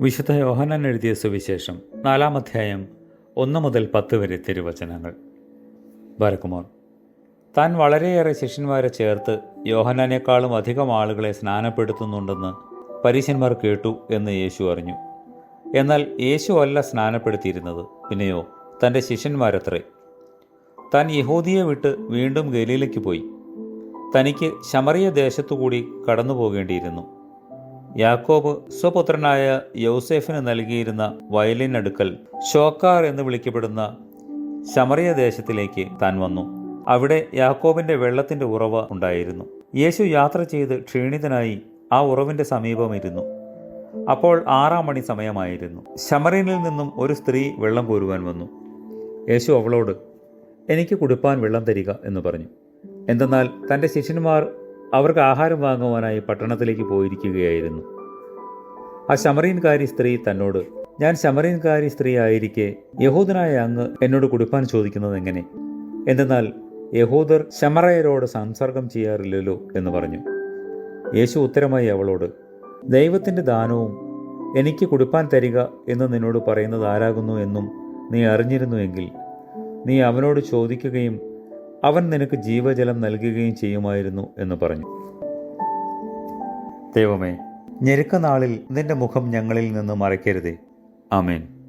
വിശുദ്ധ യോഹനൻ എഴുതിയ സുവിശേഷം നാലാം അധ്യായം ഒന്ന് മുതൽ പത്ത് വരെ തിരുവചനങ്ങൾ. ബാരക്കുമോർ താൻ വളരെയേറെ ശിഷ്യന്മാരെ ചേർത്ത് യോഹനാനേക്കാളും അധികം ആളുകളെ സ്നാനപ്പെടുത്തുന്നുണ്ടെന്ന് പരീശന്മാർ കേട്ടു എന്ന് യേശു അറിഞ്ഞു. എന്നാൽ യേശു അല്ല സ്നാനപ്പെടുത്തിയിരുന്നത് പിന്നെയോ തന്റെ ശിഷ്യന്മാരത്രേ. താൻ യഹൂദിയെ വിട്ട് വീണ്ടും ഗലീലയ്ക്ക് പോയി. തനിക്ക് ശമറിയ ദേശത്തുകൂടി കടന്നു പോകേണ്ടിയിരുന്നു യാക്കോബ് സ്വപുത്രനായ യൗസേഫിന് നൽകിയിരുന്ന വയലിനടുക്കൽ ഷോക്കാർ എന്ന് വിളിക്കപ്പെടുന്ന ശമറിയ ദേശത്തിലേക്ക് താൻ വന്നു. അവിടെ യാക്കോബിന്റെ വെള്ളത്തിന്റെ ഉറവ ഉണ്ടായിരുന്നു. യേശു യാത്ര ചെയ്ത് ക്ഷീണിതനായി ആ ഉറവിന്റെ സമീപമിരുന്നു അപ്പോൾ ആറാം മണി സമയമായിരുന്നു. ശമറിനിൽ നിന്നും ഒരു സ്ത്രീ വെള്ളം കോരുവാൻ വന്നു. യേശു അവളോട് എനിക്ക് കുടിപ്പാൻ വെള്ളം തരിക എന്ന് പറഞ്ഞു. എന്തെന്നാൽ തന്റെ ശിഷ്യന്മാർ അവർക്ക് ആഹാരം വാങ്ങുവാനായി പട്ടണത്തിലേക്ക് പോയിരിക്കുകയായിരുന്നു. ആ ശമറീൻകാരി സ്ത്രീ തന്നോട് ഞാൻ ശമറീൻകാരി സ്ത്രീ ആയിരിക്കെ യഹൂദനായ അങ്ങ് എന്നോട് കുടിപ്പാൻ ചോദിക്കുന്നത് എങ്ങനെ? എന്തെന്നാൽ യഹൂദർ ശമറയരോട് സംസർഗം ചെയ്യാറില്ലല്ലോ എന്ന് പറഞ്ഞു. യേശു ഉത്തരമായി അവളോട് ദൈവത്തിന്റെ ദാനവും എനിക്ക് കുടിപ്പാൻ തരിക എന്ന് നിന്നോട് പറയുന്നത് ആരാകുന്നു എന്നും നീ അറിഞ്ഞിരുന്നുവെങ്കിൽ നീ അവനോട് ചോദിക്കുകയും അവൻ നിനക്ക് ജീവജലം നൽകുകയും ചെയ്യുമായിരുന്നു എന്ന് പറഞ്ഞു. ദൈവമേ ഞെരുക്കനാളിൽ നിന്റെ മുഖം ഞങ്ങളിൽ നിന്ന് മറയ്ക്കരുതേ. ആമേൻ.